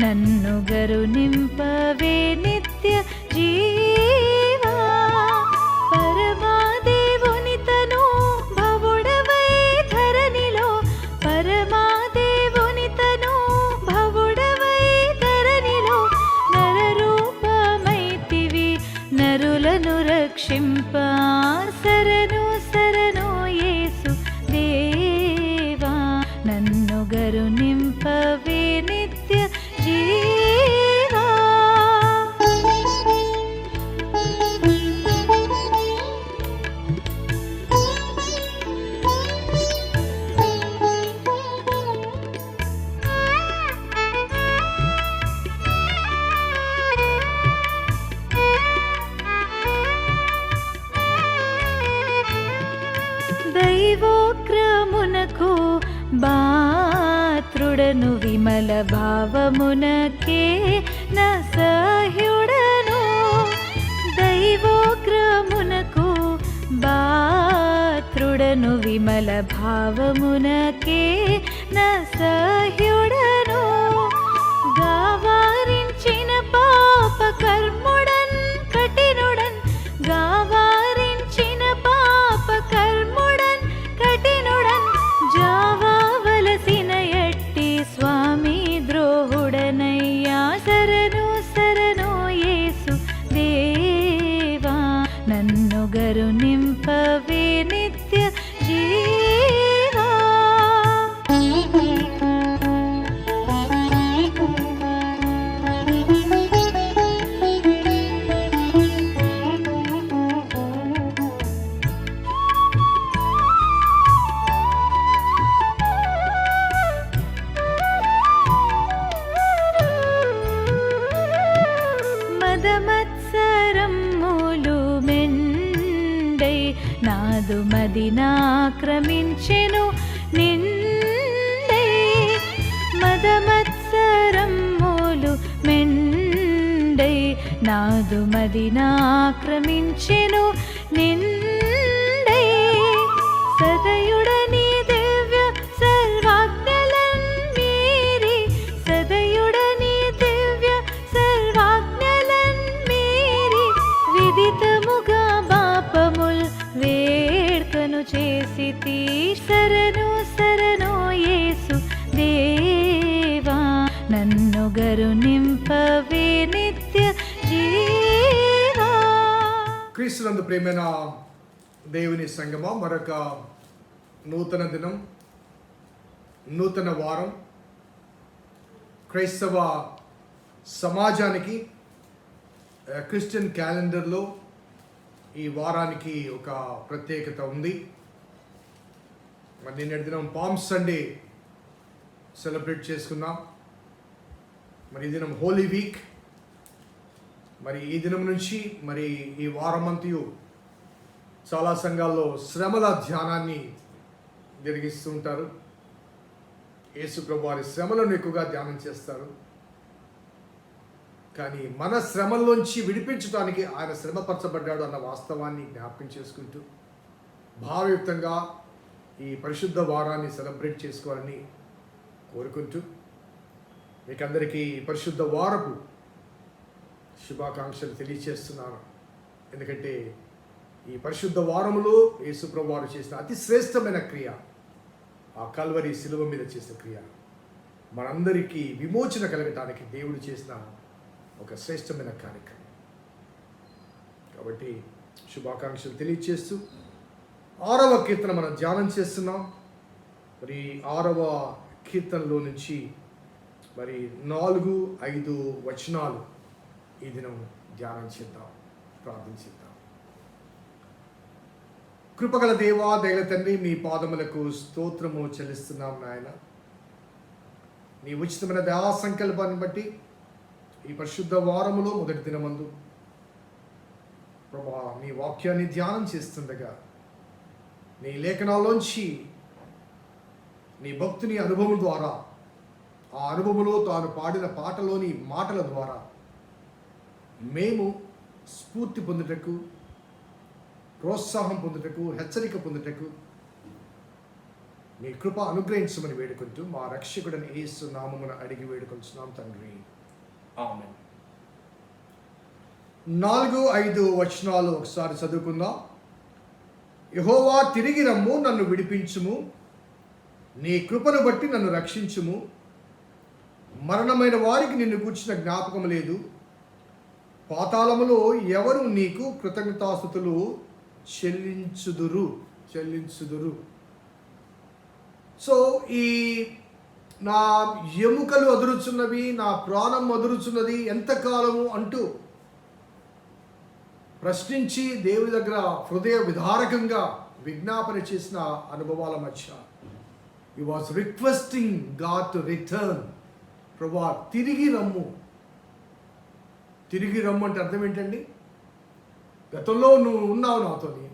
నన్ను గరు నింపవే నిత్య జీ సహ్యుడను విమల భావమునకే నా సహ్యుడను దైవోగ్రమునకు బాత్రుడను విమల భావమునకే నా సహ్యుడను శరణు శరణు యేసు దేవా నన్ను గరు నింపవే. మెండై నాదు మదినాక్రమించెను నిండే. సదయుడని దివ్య సర్వాజ్ఞలం మీరి. సదయుడని దివ్య సర్వాజ్ఞలం మీరి. విదితముగా పాపముల్ వేడుకను చేసి శరణు సరను యేసు దేవా. నన్ను గరు క్రీస్తునందు ప్రేమైన దేవుని సంగమ మరొక నూతన దినం నూతన వారం. క్రైస్తవ సమాజానికి క్రిస్టియన్ క్యాలెండర్లో ఈ వారానికి ఒక ప్రత్యేకత ఉంది. మరి నిన్నటి దినం పామ్ సండే సెలబ్రేట్ చేసుకున్నాం. మరి ఈ దినం హోలీ వీక్. మరి ఈ దినం నుంచి మరి ఈ వారమంతయు చాలా సంఘాల్లో శ్రమల ధ్యానాన్ని జరిగిస్తూ ఉంటారు. వారి శ్రమలను ఎక్కువగా ధ్యానం చేస్తారు. కానీ మన శ్రమల్లోంచి విడిపించడానికి ఆయన శ్రమపరచబడ్డాడు అన్న వాస్తవాన్ని జ్ఞాపకం చేసుకుంటూ భావయుక్తంగా ఈ పరిశుద్ధ వారాన్ని సెలబ్రేట్ చేసుకోవాలని కోరుకుంటూ మీకందరికీ పరిశుద్ధ వారపు శుభాకాంక్షలు తెలియచేస్తున్నాను. ఎందుకంటే ఈ పరిశుద్ధ వారములో యేసుప్రభు వారు చేసిన అతి శ్రేష్టమైన క్రియ ఆ కల్వరి శిలువ మీద చేసిన క్రియ. మనందరికీ విమోచన కలగటానికి దేవుడు చేసిన ఒక శ్రేష్టమైన కార్యక్రమం. కాబట్టి శుభాకాంక్షలు తెలియచేస్తూ ఆరవ కీర్తన మనం ధ్యానం చేస్తున్నాం. మరి ఆరవ కీర్తనలో నుంచి మరి నాలుగు ఐదు వచనాలు ఈ దినం ధ్యానం చేద్దాం ప్రార్థించిద్దాం కృపగల దేవా దయల తండ్రి మీ పాదములకు స్తోత్రము చెల్లిస్తున్నాం నాయన. నీ ఉచితమైన దయా సంకల్పాన్ని బట్టి ఈ పరిశుద్ధ వారములో మొదటి దినమందు ప్రభా నీ వాక్యాన్ని ధ్యానం చేస్తుండగా నీ లేఖనాల్లోంచి నీ భక్తుని అనుభవం ద్వారా ఆ అనుభవంలో తాను పాడిన పాటలోని మాటల ద్వారా మేము స్ఫూర్తి పొందుటకు ప్రోత్సాహం పొందుటకు హెచ్చరిక పొందుటకు మీ కృప అనుగ్రహించమని వేడుకుంటూ మా రక్షకుడని యేసు నామమున అడిగి వేడుకొంచున్నాం తండ్రి. ఆమెన్. నాలుగు ఐదు వచనాలు ఒకసారి చదువుకుందాం. యహోవా తిరిగి రమ్ము నన్ను విడిపించుము. నీ కృపను బట్టి నన్ను రక్షించుము. మరణమైన వారికి నిన్ను కూర్చిన జ్ఞాపకం లేదు. పాతాళములో ఎవరు నీకు కృతజ్ఞతాస్థుతులు చెల్లించుదురు చెల్లించుదురు. సో ఈ నా ఎముకలు అదురుచున్నవి నా ప్రాణం అదురుచున్నది ఎంతకాలము అంటూ ప్రశ్నించి దేవుని దగ్గర హృదయ విధారకంగా విజ్ఞాపన చేసిన అనుభవాల మధ్య ఈ was requesting God to return ప్రభా తిరిగి రమ్ము. తిరిగి రమ్మంటే అర్థం ఏంటండి? గతంలో నువ్వు ఉన్నావు నాతోని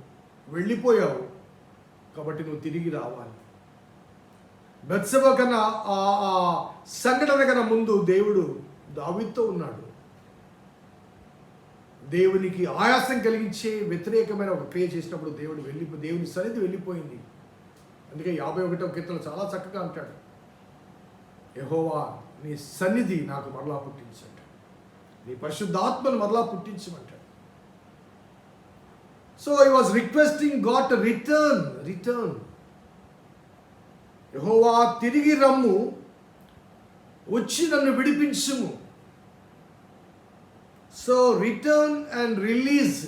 వెళ్ళిపోయావు. కాబట్టి నువ్వు తిరిగి రావాలి. బెత్సవ కన్నా ఆ ఆ సంఘటన కన్నా ముందు దేవుడు దావితో ఉన్నాడు. దేవునికి ఆయాసం కలిగించే వ్యతిరేకమైన ఒక క్రియ చేసినప్పుడు దేవుడు వెళ్ళి దేవుని సన్నిధి వెళ్ళిపోయింది. అందుకే యాభై ఒకటో కీర్తన చాలా చక్కగా అంటాడు. యహోవా నీ సన్నిధి నాకు మరలా పుట్టించాడు. నీ పరిశుద్ధాత్మను మరలా పుట్టించమంటాడు. So I was requesting God return return యహోవా తిరిగి రమ్ము వచ్చి నన్ను విడిపించుము. సో రిటర్న్ అండ్ రిలీజ్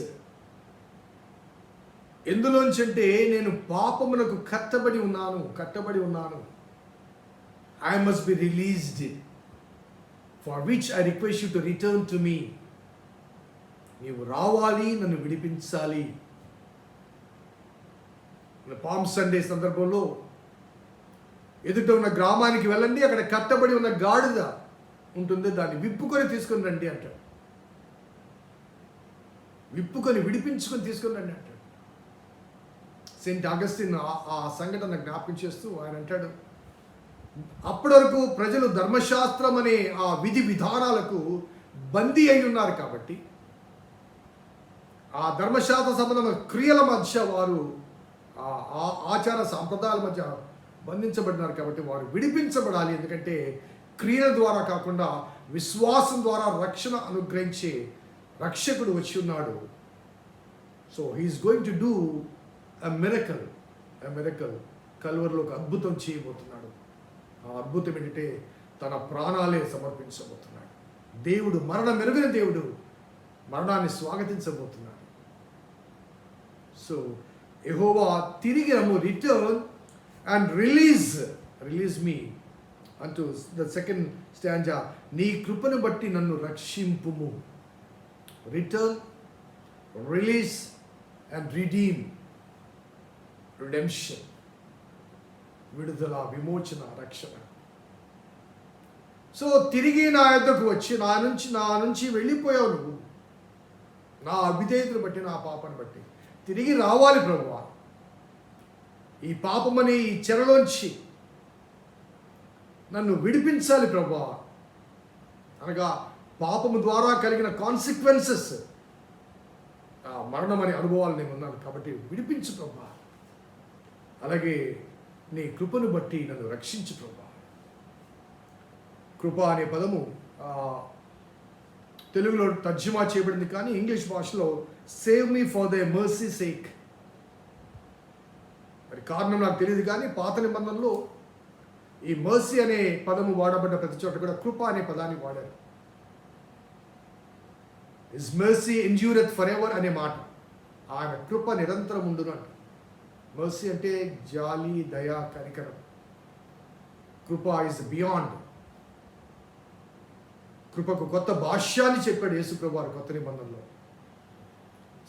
ఎందులోంచి అంటే నేను పాపమునకు కట్టబడి ఉన్నాను కట్టబడి ఉన్నాను. I must be released for which I request you to return to me నీవు రావాలి నన్ను విడిపించాలి. పామ్ సండే సందర్భంలో ఎదుట ఉన్న గ్రామానికి వెళ్ళండి అక్కడ కట్టబడి ఉన్న గాడిద ఉంటుంది దాన్ని విప్పుకొని తీసుకుని రండి అంటాడు. విప్పుకొని విడిపించుకొని తీసుకుని రండి అంటాడు. సెయింట్ అగస్టిన్ ఆ- ఆ సంఘటన జ్ఞాపకం చేస్తూ ఆయన అంటాడు అప్పటి వరకు ప్రజలు ధర్మశాస్త్రం అనే ఆ విధి విధానాలకు బందీ అయి ఉన్నారు కాబట్టి ఆ ధర్మశాస్త్ర సంబంధమైన క్రియల మధ్య వారు ఆ ఆచార సాంప్రదాయాల మధ్య బంధించబడినారు కాబట్టి వారు విడిపించబడాలి. ఎందుకంటే క్రియల ద్వారా కాకుండా విశ్వాసం ద్వారా రక్షణ అనుగ్రహించే రక్షకుడు వచ్చి ఉన్నాడు. So he's going to do a miracle a miracle కల్వరిలో ఒక అద్భుతం చేయబోతున్నాడు. అద్భుతం ఏంటంటే తన ప్రాణాలే సమర్పించబోతున్నాడు. దేవుడు మరణ మెరుగిన దేవుడు మరణాన్ని స్వాగతించబోతున్నాడు. సో ఎహోవా తిరిగి రమ్ము return and release release me అంటూ ద సెకండ్ స్టాంజా నీ కృపను బట్టి నన్ను రక్షింపుము. Return release and redeem redemption విడుదల విమోచన రక్షణ. సో తిరిగి నా యొద్దకు వచ్చి నా నుంచి నా నుంచి వెళ్ళిపోయావు నువ్వు. నా అవిధేయతను బట్టి నా పాపను బట్టి. తిరిగి రావాలి ప్రభువా. ఈ పాపమని ఈ చెరలోంచి నన్ను విడిపించాలి ప్రభువా. అనగా పాపము ద్వారా కలిగిన కాన్సిక్వెన్సెస్ మరణం అనే అనుభవాలు నేను ఉన్నాను కాబట్టి విడిపించు ప్రభా అలాగే నీ కృపను బట్టి నన్ను రక్షించు ప్రభా. కృప అనే పదము తెలుగులో తర్జుమా చేయబడింది కానీ ఇంగ్లీష్ భాషలో save me for the mercy sake మరి కారణం నాకు తెలియదు కానీ పాత నిబంధనలో ఈ మర్సీ అనే పదము వాడబడ్డ ప్రతి చోట కూడా కృప అనే పదాన్ని వాడారు. Is mercy endureth for ever అనే మాట. ఆయన కృప నిరంతరం ఉండును మర్సీ అంటే జాలి దయా కనికరం. కృప ఇస్ బియాండ్ కృపకు కొత్త భాష్యాన్ని చెప్పాడు యేసుప్రభు వారు కొత్త నిబంధనలో.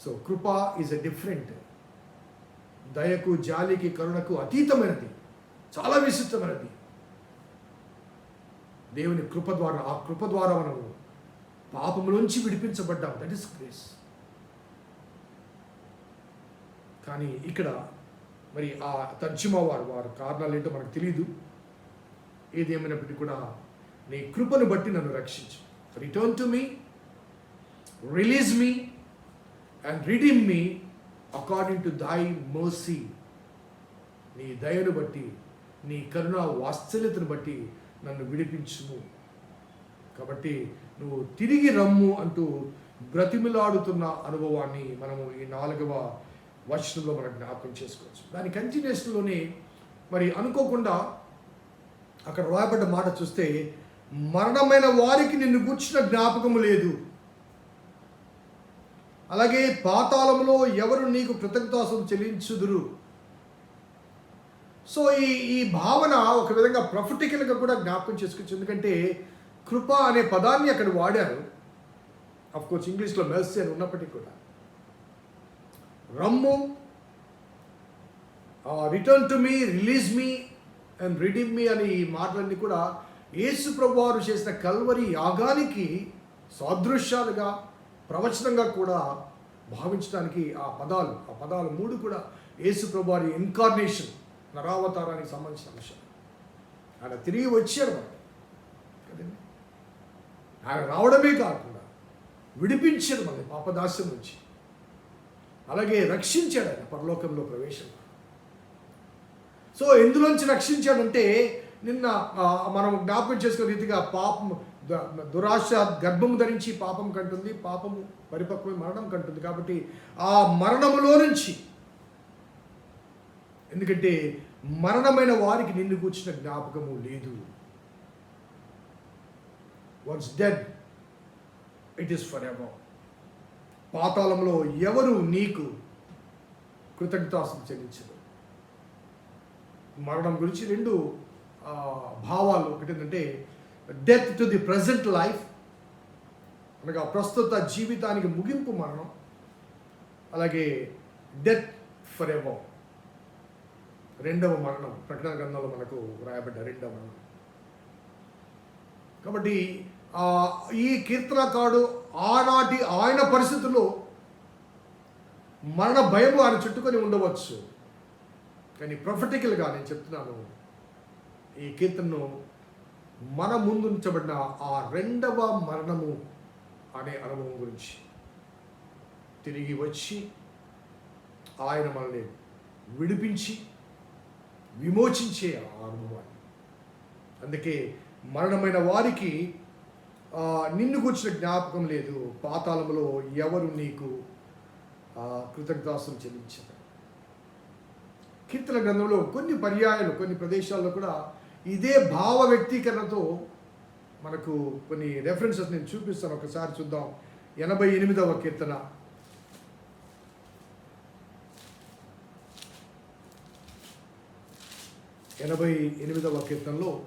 సో కృప ఈజ్ అ డిఫరెంట్ దయకు జాలికి కరుణకు అతీతమైనది. చాలా విశిష్టమైనది. దేవుని కృప ద్వారా ఆ కృప ద్వారా మనము పాపము నుంచి విడిపించబడ్డాం దట్ ఇస్ గ్రేస్ కానీ ఇక్కడ మరి ఆ తర్జుమా వారు వారు కారణాలు ఏంటో మనకు తెలియదు ఏదేమైనప్పటికీ కూడా నీ కృపను బట్టి నన్ను రక్షించు. Return to me release me and redeem me according to thy mercy నీ దయను బట్టి నీ కరుణ వాత్సల్యతను బట్టి నన్ను విడిపించుము. కాబట్టి నువ్వు తిరిగి రమ్ము అంటూ బ్రతిమిలాడుతున్న అనుభవాన్ని మనము ఈ నాలుగవ వచనంలో మనం జ్ఞాపకం చేసుకోవచ్చు. దాని కంటిన్యూషన్లోనే మరి అనుకోకుండా అక్కడ రాయబడ్డ మాట చూస్తే మరణమైన వారికి నిన్ను గూర్చిన జ్ఞాపకము లేదు. అలాగే పాతాళంలో ఎవరు నీకు కృతజ్ఞతాసం చెల్లించుదురు? సో ఈ ఈ భావన ఒక విధంగా ప్రొఫిటికల్గా కూడా జ్ఞాపకం చేసుకోవచ్చు ఎందుకంటే కృప అనే పదాన్ని అక్కడ వాడారు. అఫ్ కోర్స్ ఇంగ్లీష్లో మెర్సీ అని ఉన్నప్పటికీ కూడా. రమ్ము. Return to me release me and redeem me అనే ఈ మాటలన్నీ కూడా యేసు ప్రభు వారు చేసిన కల్వరి యాగానికి సాదృశ్యాలుగా ప్రవచనంగా కూడా భావించడానికి ఆ పదాలు ఆ పదాలు మూడు కూడా యేసు ప్రభు వారి ఇన్కార్నేషన్ నరావతారానికి సంబంధించిన అంశం ఆయన తిరిగి వచ్చారు మనకి కదండి? ఆయన రావడమే కాకుండా విడిపించారు మనల్ని పాపదాస్యం నుంచి. అలాగే రక్షించాడు ఆయన పరలోకంలో ప్రవేశం. సో ఎందులోంచి రక్షించాడంటే నిన్న మనం జ్ఞాపకం చేసుకునే రీతిగా పాపం దురాశ గర్భము ధరించి పాపం కంటుంది పాపము పరిపక్వమై మరణం కంటుంది. కాబట్టి ఆ మరణములో నుంచి ఎందుకంటే మరణమైన వారికి నిన్ను కూర్చిన జ్ఞాపకము లేదు. Once dead it is for ever పాతాళంలో ఎవరు నీకు కృతజ్ఞతాసం చెల్లించరు. మరణం గురించి రెండు భావాలు ఒకటి ఏంటంటే death to the present life అనగా ప్రస్తుత జీవితానికి ముగింపు మరణం అలాగే డెత్ ఫర్ ఎవర్ రెండవ మరణం ప్రకటన గ్రంథంలో మనకు రాయబడ్డ రెండవ మరణం. కాబట్టి ఈ కీర్తనకాడు ఆనాటి ఆయన పరిస్థితుల్లో మరణ భయం ఆయన చుట్టుకొని ఉండవచ్చు. కానీ ప్రొఫెటికల్గా నేను చెప్తున్నాను ఈ కీర్తనను మన ముందు ఉంచబడిన ఆ రెండవ మరణము అనే అనుభవం గురించి తిరిగి వచ్చి ఆయన మనల్ని విడిపించి విమోచించే ఆ అనుభవాన్ని. అందుకే మరణమైన వారికి నిన్ను కూర్చిన జ్ఞాపకం లేదు. పాతాళములో ఎవరు నీకు ఆ, చెల్లించారు. కీర్తన గ్రంథంలో కొన్ని పర్యాయాలు కొన్ని ప్రదేశాల్లో కూడా ఇదే భావ వ్యక్తీకరణతో మనకు కొన్ని రెఫరెన్సెస్ నేను చూపిస్తాను. ఒకసారి చూద్దాం. ఎనభై ఎనిమిదవ కీర్తన. ఎనభై ఎనిమిదవ కీర్తనలో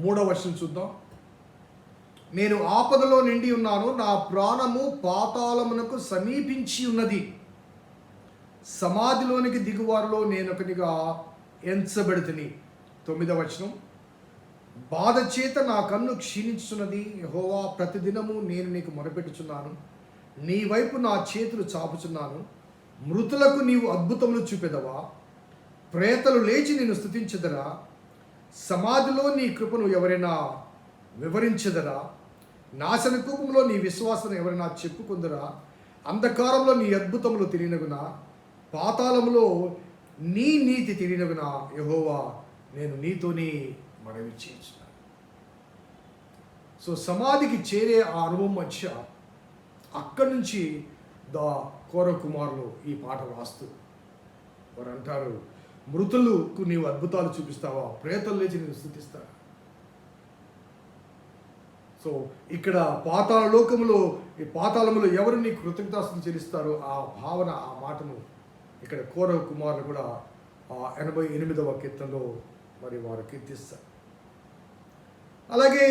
మూడవ వర్షం చూద్దాం. నేను ఆపదలో నిండి ఉన్నాను నా ప్రాణము పాతాళమునకు సమీపించి ఉన్నది. సమాధిలోనికి దిగువారిలో నేను ఒకటిగా ఎంచబడితిని. తొమ్మిదవ వచనం. బాధ చేత నా కన్ను క్షీణించున్నది యెహోవా ప్రతిదినము నేను నీకు మొరపెట్టుచున్నాను. నీ వైపు నా చేతులు చాపుచున్నాను. మృతులకు నీవు అద్భుతములు చూపెదవా? ప్రేతలు లేచి నేను స్థుతించదరా సమాధిలో నీ కృపను ఎవరైనా వివరించదరా? నాశన కూపంలో నీ విశ్వాసం ఎవరైనా చెప్పుకుందరా? అంధకారంలో నీ అద్భుతములు తెలియనగునా పాతాళములో నీ నీతి తెలియనగునా యహోవా నేను నీతోనే మనవి చేయించిన సో సమాధికి చేరే ఆ అనుభవం మధ్య అక్కడి నుంచి దా కోరకుమారులు ఈ పాట రాస్తూ వారు అంటారు మృతులకు నీవు అద్భుతాలు చూపిస్తావా? ప్రేతలు లేచి నేను స్థుతిస్తా సో ఇక్కడ పాతాళ లోకములో ఈ పాతాళములో ఎవరు నీ కృతజ్ఞతాస్తులు చెల్లిస్తారో ఆ భావన ఆ మాటను ఇక్కడ కోరవ కుమారులు కూడా ఆ ఎనభై ఎనిమిదవ కీర్తనలో మరి వారు కీర్తిస్తారు. అలాగే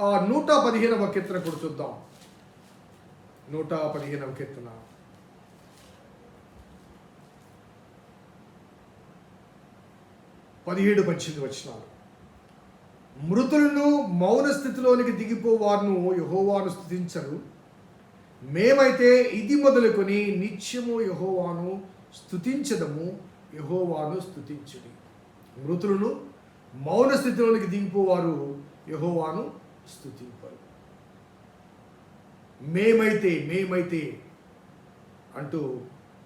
ఆ నూట పదిహేనవ కీర్తన కూడా చూద్దాం. నూట పదిహేనవ కీర్తన. పదిహేడు పద్దెనిమిది వచ్చినాడు మృతులను మౌన స్థితిలోనికి దిగిపోవారును యహోవాను స్థుతించరు. మేమైతే ఇది మొదలుకొని నిత్యము యహోవాను స్థుతించదము యహోవాను స్థుతించుడి. మృతులను మౌన స్థితిలోనికి దిగిపోవారు యహోవాను స్థుతింపరు. మేమైతే మేమైతే అంటూ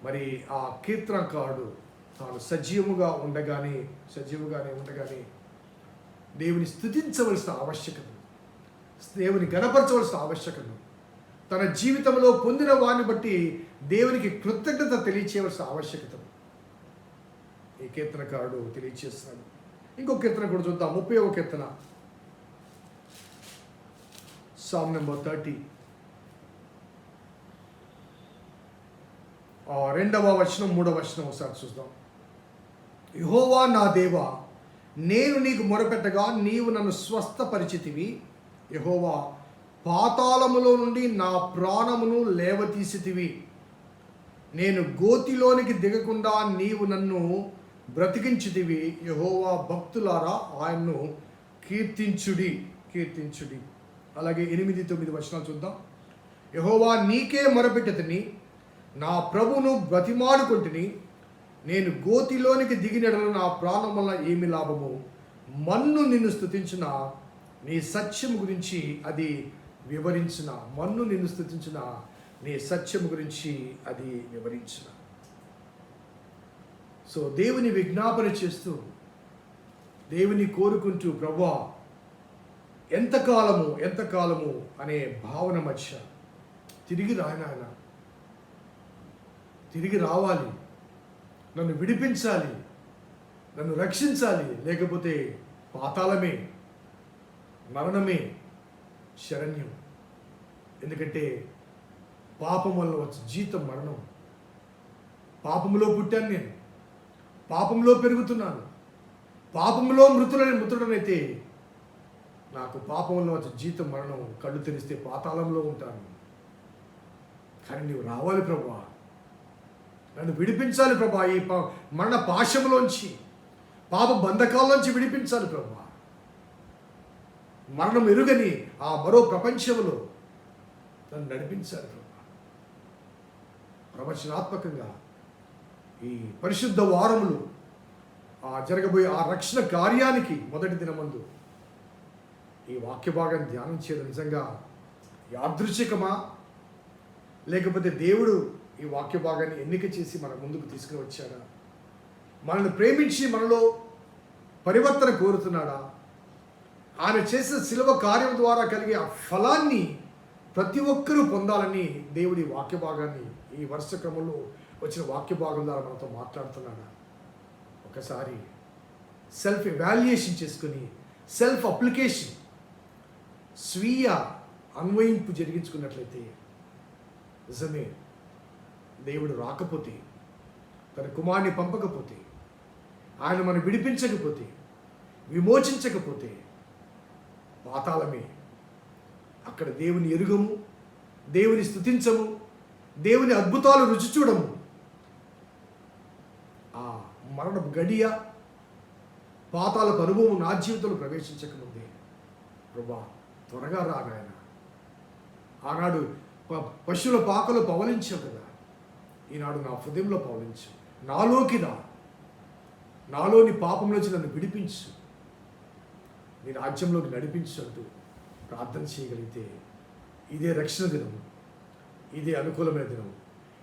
మరి ఆ కీర్తనకారుడు తాను సజీవముగా ఉండగానే సజీవుగానే ఉండగానే దేవుని స్థుతించవలసిన ఆవశ్యకత దేవుని గణపరచవలసిన ఆవశ్యకత తన జీవితంలో పొందిన వారిని బట్టి దేవునికి కృతజ్ఞత తెలియచేయవలసిన ఆవశ్యకత. ఈ కీర్తనకారుడు తెలియచేస్తున్నాడు. ఇంకో కీర్తన కూడా చూద్దాం. ముప్పై ఒక కీర్తన. సామ్ నెంబర్ థర్టీ రెండవ వచనం మూడవ వచనం ఒకసారి చూద్దాం. యహోవా నా దేవా నేను నీకు మొరపెట్టగా నీవు నన్ను స్వస్థపరిచితివి. యహోవా పాతాళములో నుండి నా ప్రాణమును లేవతీసితివి. నేను గోతిలోనికి దిగకుండా నీవు నన్ను బ్రతికించితివి. యహోవా భక్తులారా ఆయన్ను కీర్తించుడి కీర్తించుడి. అలాగే ఎనిమిది తొమ్మిది వచనాలు చూద్దాం. యహోవా నీకే మొరపెట్టతిని నా ప్రభును బ్రతిమాడుకుంటుని నేను గోతిలోనికి దిగినడల నా ప్రాణం వల్ల ఏమి లాభము? మన్ను నిన్ను స్థుతించిన నీ సత్యం గురించి అది వివరించిన? మన్ను నిన్ను స్థుతించిన నీ సత్యం గురించి అది వివరించిన? సో దేవుని విజ్ఞాపన చేస్తూ దేవుని కోరుకుంటూ ప్రభా ఎంతకాలము ఎంతకాలము? అనే భావన మధ్య తిరిగి రాయనాయన తిరిగి రావాలి. నన్ను విడిపించాలి నన్ను రక్షించాలి లేకపోతే పాతాళమే మరణమే శరణ్యం. ఎందుకంటే పాపం వల్ల వచ్చే జీతం మరణం. పాపంలో పుట్టాను నేను. పాపంలో పెరుగుతున్నాను. పాపంలో మృతులని మృతుడనైతే నాకు పాపంలో వచ్చే జీతం మరణం. కళ్ళు తెరిస్తే పాతాళంలో ఉంటాను. కానీ నువ్వు రావాలి ప్రభా. నన్ను విడిపించాలి ప్రభా. ఈ మరణ పాశంలోంచి పాప బంధకాల్లోంచి విడిపించాలి ప్రభా. మరణం ఎరుగని ఆ మరో ప్రపంచంలో నన్ను నడిపించాలి ప్రభా. ప్రవచనాత్మకంగా ఈ పరిశుద్ధ వారములు ఆ జరగబోయే ఆ రక్షణ కార్యానికి మొదటి దినమందు ఈ వాక్య భాగాన్ని ధ్యానం చేయడం నిజంగా యాదృచ్ఛికమా? లేకపోతే దేవుడు ఈ వాక్య భాగాన్ని ఎన్నిక చేసి మన ముందుకు తీసుకుని వచ్చాడా మనల్ని ప్రేమించి మనలో పరివర్తన కోరుతున్నాడా? ఆయన చేసిన శిలువ కార్యం ద్వారా కలిగే ఆ ఫలాన్ని ప్రతి ఒక్కరూ పొందాలని దేవుడి వాక్య భాగాన్ని ఈ వరుస క్రమంలో వచ్చిన వాక్య భాగం ద్వారా మనతో మాట్లాడుతున్నాడా? ఒకసారి సెల్ఫ్ ఎవాల్యుయేషన్ చేసుకుని సెల్ఫ్ అప్లికేషన్ స్వీయ అన్వయింపు జరిగించుకున్నట్లయితే నిజమే. దేవుడు రాకపోతే తన కుమారుని పంపకపోతే ఆయన మనం విడిపించకపోతే విమోచించకపోతే పాతాళమే. అక్కడ దేవుని ఎరుగము దేవుని స్థుతించము దేవుని అద్భుతాలు రుచి చూడము. ఆ మరణ గడియ పాతాలకు అనుభవం నా జీవితంలో ప్రవేశించకముందే ప్రభా త్వరగా రా నాయన. ఆనాడు ప- పశువుల పాకలు పవలించావు కదా. ఈనాడు నా హృదయంలో పవలించు నాలోకి రా. నాలోని పాపంలోంచి నన్ను విడిపించు. నీ రాజ్యంలోకి నడిపించు అంటూ ప్రార్థన చేయగలిగితే ఇదే రక్షణ దినం ఇదే అనుకూలమైన దినం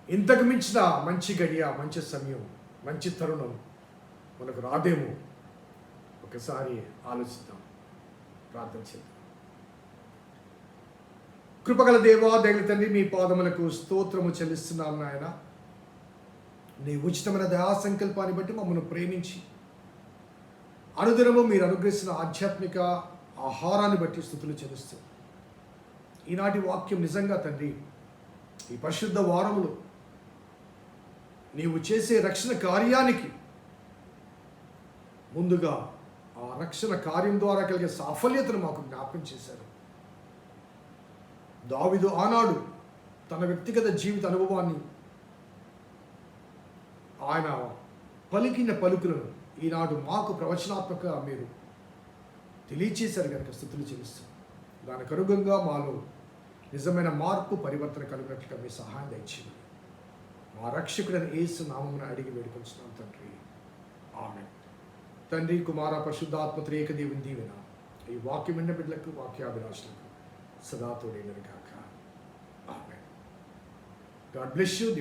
ఇంతకు మించిన మంచి గడియ మంచి సమయం మంచి తరుణం మనకు రాదేమో. ఒకసారి ఆలోచిద్దాం. ప్రార్థన చేద్దాం. కృపగల దేవా దయగల తండ్రి మీ పాదములకు స్తోత్రము చెల్లిస్తున్నాం నాయన. నీ ఉచితమైన దయా సంకల్పాన్ని బట్టి మమ్మల్ని ప్రేమించి అనుదినము మీరు అనుగ్రహిస్తున్న ఆధ్యాత్మిక ఆహారాన్ని బట్టి స్థుతులు చెల్లిస్తూ. ఈనాటి వాక్యం నిజంగా తండ్రి ఈ పరిశుద్ధ వారములు నీవు చేసే రక్షణ కార్యానికి ముందుగా ఆ రక్షణ కార్యం ద్వారా కలిగే సాఫల్యతను మాకు జ్ఞాపకం చేశారు. దావిదు ఆనాడు తన వ్యక్తిగత జీవిత అనుభవాన్ని ఆయన పలికిన పలుకులను ఈనాడు మాకు ప్రవచనాత్మక మీరు తెలియచేశారు కనుక స్థుతులు చెల్లిస్తాం. దానికి అనుగుణంగా మాలో నిజమైన మార్పు పరివర్తన కలిగినట్లుగా మీ సహాయం దయచేయండి. మా రక్షకుడని ఏసు నామమున అడిగి వేడుకొంచున్నాం తండ్రి. ఆమె తండ్రి కుమార పరిశుద్ధాత్మ త్రేక దేవుని దీవెన ఈ వాక్యం విన్న బిడ్డలకు వాక్యాభిలాషులకు సదా ఆమె గాడ్ బ్లెస్ యూ